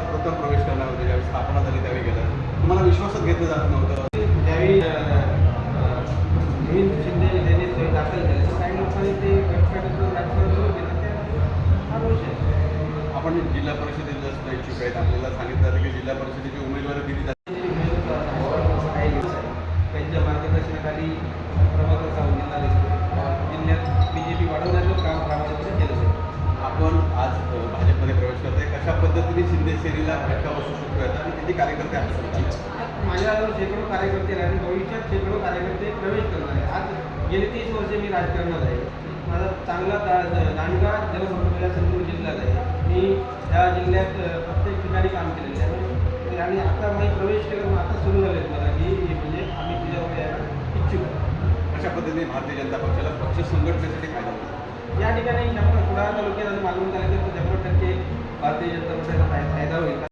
प्रथम प्रवेश करणार होते ज्यावेळी स्थापना झाली त्यावेळी गेलं. तुम्हाला विश्वासात घेतलं जात नव्हतं. ज्यावेळी अ, नवीन शिंदे सोय दाखल केलं काही लोकांनी ते राजकारण सुरू केलं ते आपण जिल्हा परिषदेला सुद्धा इच्छुक आहेत. आपल्याला सांगितलं जातं की जिल्हा परिषदेची उमेदवारी दिली जाते. त्यांच्या मार्गदर्शनाखाली प्रभाकर सावंत आज भाजपमध्ये प्रवेश करताय. कशा पद्धतीने शिंदे सेनेला फटका बसू शकतो याचा आणि किती कार्यकर्ते आपल्यासोबत माझ्याजवळ शेकडो कार्यकर्ते आहेत आणि भविष्यात शेकडो कार्यकर्ते प्रवेश करणार आहे आज गेली तीस वर्षे मी राजकारणात आहे. माझा चांगला दांडगा या संपूर्ण जिल्ह्यात आहे. मी या जिल्ह्यात प्रत्येक ठिकाणी काम केलेलं आहे. आणि आता मी प्रवेश केलं आता सुरू झाले मला की म्हणजे आम्ही तुझ्यावर यायला इच्छुक आहे. अशा पद्धतीने भारतीय जनता पक्षाला पक्ष संघटनेसाठी फायदा होतो या ठिकाणी आपण कुडाळ até